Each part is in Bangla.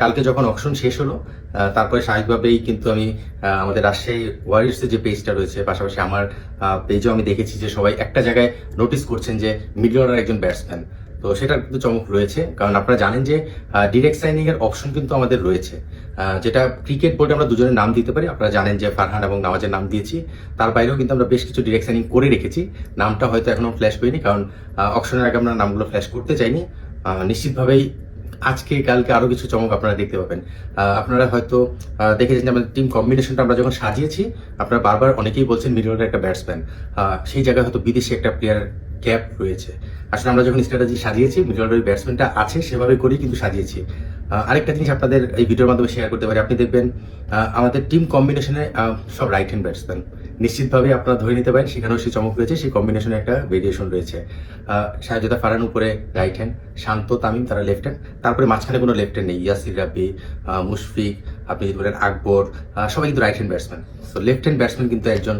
কালকে যখন অকশন শেষ হলো তারপরে স্বাভাবিকভাবেই কিন্তু আমি আমাদের রাজশাহী ওয়ারিয়ার্সের যে পেজটা রয়েছে, পাশাপাশি আমার পেজেও আমি দেখেছি যে সবাই একটা জায়গায় নোটিস করছেন যে মিডল অর্ডার একজন ব্যাটসম্যান তো সেটার কিন্তু চমক রয়েছে, কারণ আপনারা জানেন যে ডিরেক্ট সাইনিং এর অপশন কিন্তু আমাদের রয়েছে। যেটা ক্রিকেট বোর্ডে আমরা দুজনের নাম দিতে পারি, আপনারা জানেন যে ফারহান এবং নওয়াজের নাম দিয়েছি। তার বাইরেও কিন্তু আমরা বেশ কিছু ডিরেক্ট সাইনিং করে রেখেছি। নামটা হয়তো এখনও ফ্ল্যাশ করিনি কারণ অপশনের আগে আমরা নামগুলো ফ্ল্যাশ করতে চাইনি। নিশ্চিতভাবেই আজকে, কালকে আরও কিছু চমক আপনারা দেখতে পাবেন। আপনারা হয়তো দেখেছেন যে আমাদের টিম কম্বিনেশনটা আমরা যখন সাজিয়েছি, আপনারা বারবার অনেকেই বলছেন মিডল একটা ব্যাটসম্যান সেই জায়গায় হয়তো বিদেশে একটা প্লেয়ার ক্যাপ রয়েছে। আসলে আমরা যখন স্ট্র্যাটেজি সাজিয়েছি মিডল অর্ডার ব্যাটসম্যানটা আছে, সেভাবে করেই কিন্তু সাজিয়েছি। আরেকটা জিনিস আপনাদের এই ভিডিওর মাধ্যমে শেয়ার করতে পারি। আপনি দেখবেন আমাদের টিম কম্বিনেশনে সব রাইট হ্যান্ড ব্যাটসম্যান নিশ্চিতভাবে আপনারা ধরে নিতে পারেন, সেখানেও সেই চমক রয়েছে, সেই কম্বিনেশনে একটা ভেরিয়েশন রয়েছে। সাহায্যতা ফারান উপরে রাইট হ্যান্ড শান্ত তামিম, তারা লেফট হ্যান্ড তারপরে মাঝখানে কোনো লেফট হ্যান্ড নেই, ইয়াসির রাব্বি মুশফিক, আপনি যদি বলেন আকবর সবাই কিন্তু right hand batsman so left hand batsman কিন্তু একজন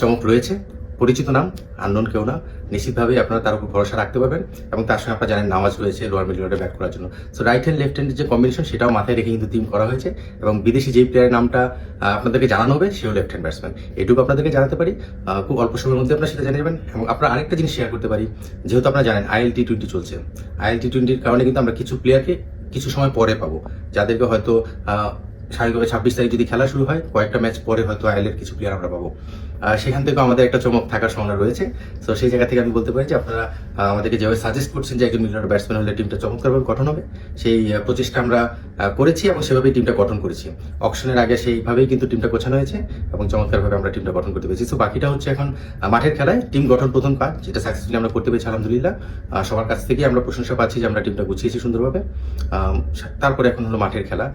চমক রয়েছে। পরিচিত নাম আননোন কেউ না। নিশ্চিতভাবেই আপনারা তার উপর ভরসা রাখতে পারবেন এবং তার সঙ্গে আপনারা জানেন নামাজ রয়েছে লোয়ার মিডল অর্ডার ব্যাট করার জন্য। সো রাইট হ্যান্ড লেফট হ্যান্ডের যে কম্বিনেশন সেটাও মাথায় রেখে কিন্তু টিম করা হয়েছে এবং বিদেশি যেই প্লেয়ারের নামটা আপনাদেরকে জানানো হবে, সেও লেফট হ্যান্ড ব্যাটসম্যান এটুকু আপনাদেরকে জানাতে পারি। খুব অল্প সময়ের মধ্যে আপনারা সেটা জানিয়ে যাবেন এবং আপনারা আরেকটা জিনিস শেয়ার করতে পারি। যেহেতু আপনারা জানেন আইএল টি টোয়েন্টি চলছে। আইএল টি টোয়েন্টির কারণে কিন্তু আমরা কিছু প্লেয়ারকে কিছু সময় পরে পাবো। যাদেরকে হয়তো ছাব্বিশ তারিখ যদি খেলা শুরু হয়, কয়েকটা ম্যাচ পরে হয়তো আইএলের কিছু প্লেয়ার আমরা পাবো। সেখান থেকে আমাদের একটা চমক থাকার সম্ভাবনা রয়েছে। তো সেই জায়গা থেকে আমি বলতে পারি যে আপনারা আমাদেরকে যেভাবে সাজেস্ট করছেন যে একজন মিডল ব্যাটসম্যান হলে টিমটা চমৎকারভাবে গঠন হবে, সেই প্রচেষ্টা আমরা করেছি এবং সেভাবেই টিমটা গঠন করেছি। অকশনের আগে সেইভাবেই কিন্তু টিমটা গোছানো হয়েছে এবং চমৎকারভাবে আমরা টিমটা গঠন করতে পেরেছি। তো বাকিটা হচ্ছে এখন মাঠের খেলায় টিম গঠন প্রথম কাজ, যেটা সাকসেসফুলি আমরা করতে পেরেছি, আলহামদুলিল্লাহ। সবার কাছ থেকে আমরা প্রশংসা পাচ্ছি যে আমরা টিমটা গুছিয়েছি সুন্দরভাবে। তারপরে এখন হলো মাঠের খেলা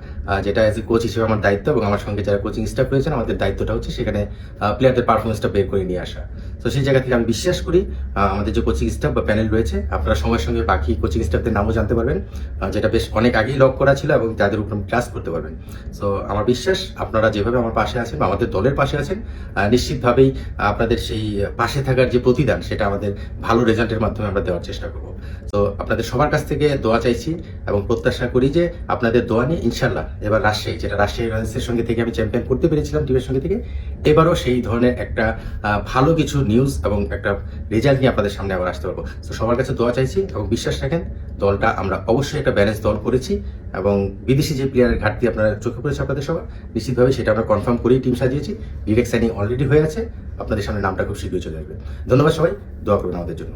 যেটা অ্যাজ এ কোচ হিসেবে আমার দায়িত্ব এবং আমার সঙ্গে যারা কোচিং স্টাফ রয়েছেন, আমাদের দায়িত্বটা হচ্ছে সেখানে প্লেয়ারদের পারফরমেন্সটা বের করে নিয়ে আসা। তো সেই জায়গা থেকে আমি বিশ্বাস করি আমাদের যে কোচিং স্টাফ বা প্যানেল রয়েছে, আপনারা সময়ের সঙ্গে বাকি কোচিং স্টাফদের নামও জানতে পারবেন যেটা বেশ অনেক আগেই লক করা ছিল এবং যাদের উপর ক্লাস করতে পারবেন। সো আমার বিশ্বাস, আপনারা যেভাবে আমার পাশে আছেন বা আমাদের দলের পাশে আছেন নিশ্চিতভাবেই আপনাদের সেই পাশে থাকার যে প্রতিদান, সেটা আমাদের ভালো রেজাল্টের মাধ্যমে আমরা দেওয়ার চেষ্টা করব। তো আপনাদের সবার কাছ থেকে দোয়া চাইছি এবং প্রত্যাশা করি যে আপনাদের দোয়া নিয়ে ইনশাল্লাহ এবার রাজশাহী, যেটা রাজশাহী রয়্যালসের সঙ্গে থেকে আমি চ্যাম্পিয়ন করতে পেরেছিলাম টিমের সঙ্গে থেকে, এবারও সেই ধরনের একটা ভালো কিছু নিউজ এবং একটা রেজাল্ট নিয়ে আপনাদের সামনে আবার আসতে পারব। তো সবার কাছে দোয়া চাইছি এবং বিশ্বাস রাখেন, দলটা আমরা অবশ্যই একটা ব্যালেন্স দল করেছি এবং বিদেশি যে প্লেয়ারের ঘাটতি আপনারা চোখে পড়েছে আপনাদের সবার, নিশ্চিতভাবে সেটা আমরা কনফার্ম করেই টিম সাজিয়েছি। ডিরেক্ট সাইনিং অলরেডি হয়ে আছে, আপনাদের সামনে নামটা খুব শীঘ্রই চলে আসবে। ধন্যবাদ সবাই, দোয়া করবেন আমাদের জন্য।